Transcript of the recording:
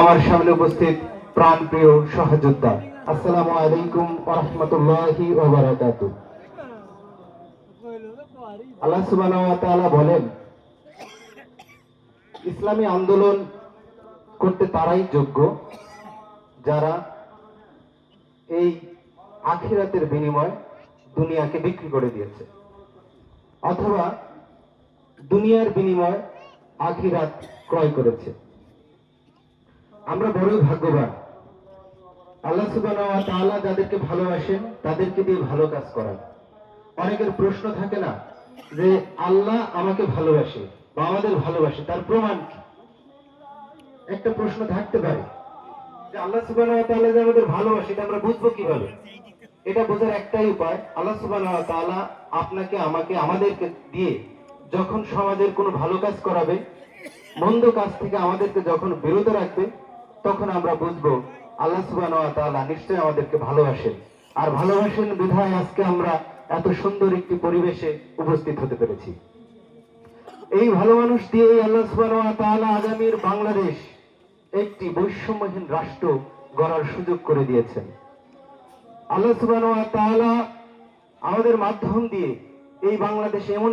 আমার সামনে উপস্থিত প্রাণ প্রিয় সহযোদ্ধা। আসসালামু আলাইকুম ওরহমতুল্লাহি ওবারাকাতু আল্লাহ সুবহানাহু ওয়া তাআলা বলেন, ইসলামী আন্দোলন করতে তারাই যোগ্য যারা এই আখিরাতের বিনিময় দুনিয়াকে বিক্রি করে দিয়েছে। অথবা দুনিয়ার বিনিময় আখিরাত ক্রয় করেছে। আমরা বড়ই ভাগ্যবান। আল্লাহ তাআলা যাদেরকে ভালোবাসেন, তাদেরকে দিয়ে ভালো কাজ করান। অনেকের প্রশ্ন থাকে না যে, আল্লাহ আমাকে ভালোবাসে বা আমাদের ভালোবাসে, তার প্রমাণ কি? একটা প্রশ্ন থাকতে পারে যে, আল্লাহ তাআলা যে আমাদের ভালোবাসে, এটা আমরা বুঝব কীভাবে? এটা বোঝার একটাই উপায়, আল্লাহ তাআলা আপনাকে, আমাকে, আমাদেরকে দিয়ে যখন সমাজের কোনো ভালো কাজ করাবে, মন্দ কাজ থেকে আমাদেরকে যখন বিরত রাখবে তখন আমরা বুঝব আল্লাহ ওয়া নিশ্চয়ই আমাদেরকে ভালোবাসেন। আর ভালোবাসেন বিধায় আজকে আমরা এত সুন্দর একটি পরিবেশে উপস্থিত হতে পেরেছি। এই ভালো মানুষ দিয়ে আল্লাহ ওয়া আগামীর বাংলাদেশ একটি বৈষম্যহীন রাষ্ট্র গড়ার সুযোগ করে দিয়েছেন। আল্লাহ তাআলা আমাদের মাধ্যম দিয়ে এই বাংলাদেশে এমন